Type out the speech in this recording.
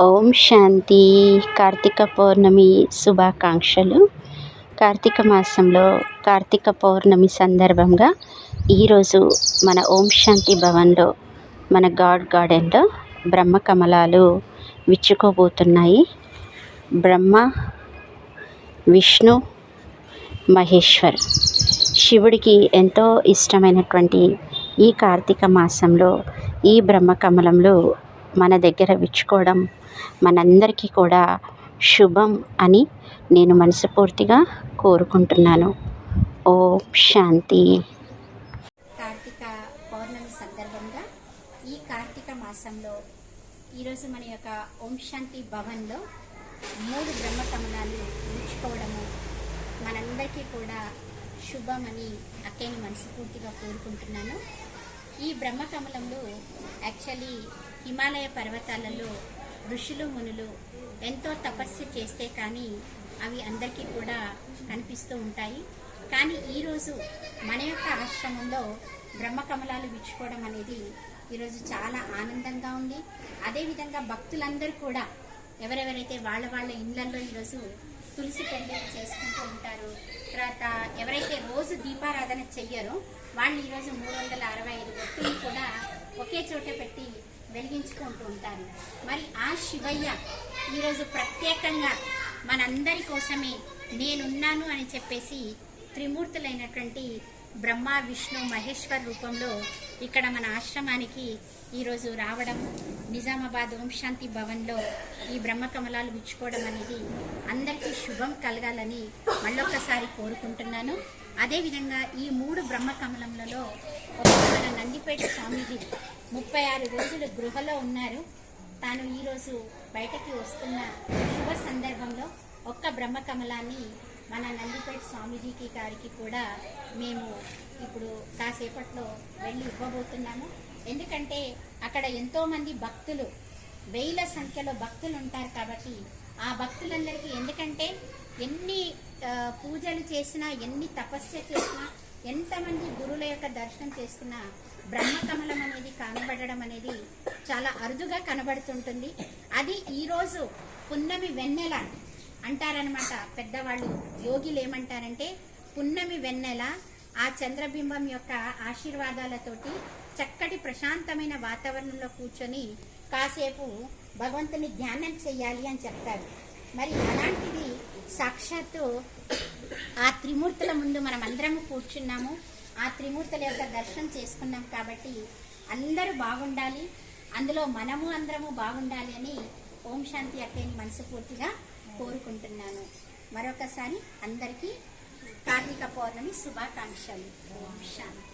ఓం శాంతి. కార్తీక పౌర్ణమి శుభాకాంక్షలు. కార్తీక మాసంలో కార్తీక పౌర్ణమి సందర్భంగా ఈరోజు మన ఓం శాంతి భవన్లో మన గాడ్ గార్డెన్లో బ్రహ్మ కమలాలు విచ్చుకోబోతున్నాయి. బ్రహ్మ విష్ణు మహేశ్వర్. శివుడికి ఎంతో ఇష్టమైనటువంటి ఈ కార్తీక మాసంలో ఈ బ్రహ్మకమలంలో మన దగ్గర విచ్చుకోవడం మనందరికీ కూడా శుభం అని నేను మనస్ఫూర్తిగా కోరుకుంటున్నాను. ఓం శాంతి. కార్తీక పౌర్ణమి సందర్భంగా ఈ కార్తీక మాసంలో ఈరోజు మన యొక్క ఓం శాంతి భవన్లో మూడు బ్రహ్మకమలాలు ఉంచుకోవడము మనందరికీ కూడా శుభమని అక్కని మనస్ఫూర్తిగా కోరుకుంటున్నాను. ఈ బ్రహ్మకమలంలో యాక్చువల్లీ హిమాలయ పర్వతాలలో ఋషులు మునులు ఎంతో తపస్సు చేస్తే కానీ అవి అందరికీ కూడా కనిపిస్తూ ఉంటాయి. కానీ ఈరోజు మన యొక్క ఆశ్రమంలో బ్రహ్మకమలాలు విచ్చుకోవడం అనేది ఈరోజు చాలా ఆనందంగా ఉంది. అదేవిధంగా భక్తులందరూ కూడా ఎవరెవరైతే వాళ్ళ వాళ్ళ ఇళ్ళలో ఈరోజు తులసి పెళ్ళి చేసుకుంటూ ఉంటారు తర్వాత ఎవరైతే రోజు దీపారాధన చెయ్యరో వాళ్ళు ఈరోజు మూడు వందల అరవై ఐదు వ్యక్తులు కూడా ఒకే చోట పెట్టి వెలిగించుకుంటూ ఉంటారు. మరి ఆ శివయ్య ఈరోజు ప్రత్యేకంగా మనందరి కోసమే నేనున్నాను అని చెప్పేసి త్రిమూర్తులైనటువంటి బ్రహ్మ విష్ణు మహేశ్వర్ రూపంలో ఇక్కడ మన ఆశ్రమానికి ఈరోజు రావడం నిజామాబాద్ ఓం శాంతి భవన్లో ఈ బ్రహ్మకమలాలు విచ్చుకోవడం అనేది అందరికీ శుభం కలగాలని మళ్ళొక్కసారి కోరుకుంటున్నాను. అదేవిధంగా ఈ మూడు బ్రహ్మకమలంలో ఒక మన నందిపేట స్వామీజీ ముప్పై ఆరు రోజులు గృహలో ఉన్నారు. తాను ఈరోజు బయటకి వస్తున్న శుభ సందర్భంలో ఒక్క బ్రహ్మకమలాన్ని మన నందిపేట స్వామీజీకి గారికి కూడా మేము ఇప్పుడు కాసేపట్లో వెళ్ళి ఇవ్వబోతున్నాము. ఎందుకంటే అక్కడ ఎంతోమంది భక్తులు వేల సంఖ్యలో భక్తులు ఉంటారు కాబట్టి ఆ భక్తులందరికీ ఎందుకంటే ఎన్ని పూజలు చేసినా ఎన్ని తపస్య చేసినా ఎంతమంది గురువుల యొక్క దర్శనం చేసుకున్నా బ్రహ్మకమలం అనేది కనబడడం అనేది చాలా అరుదుగా కనబడుతుంటుంది. అది ఈరోజు పున్నమి వెన్నెల అంటారనమాట పెద్దవాళ్ళు యోగిలు ఏమంటారంటే పున్నమి వెన్నెల ఆ చంద్రబింబం యొక్క ఆశీర్వాదాలతోటి చక్కటి ప్రశాంతమైన వాతావరణంలో కూర్చొని కాసేపు భగవంతుని ధ్యానం చేయాలి అని చెప్తారు. మరి అలాంటిది సాక్షాత్తు ఆ త్రిమూర్తుల ముందు మనం అందరం కూర్చున్నాము. ఆ త్రిమూర్తుల యొక్క దర్శనం చేసుకున్నాం కాబట్టి అందరూ బాగుండాలి. అందులో మనము అందరము బాగుండాలి అని ఓం శాంతి అక్కని మనస్ఫూర్తిగా కోరుకుంటున్నాను. మరొకసారి అందరికీ కార్తీక పౌర్ణమి శుభాకాంక్షలు. ఓం శాంతి.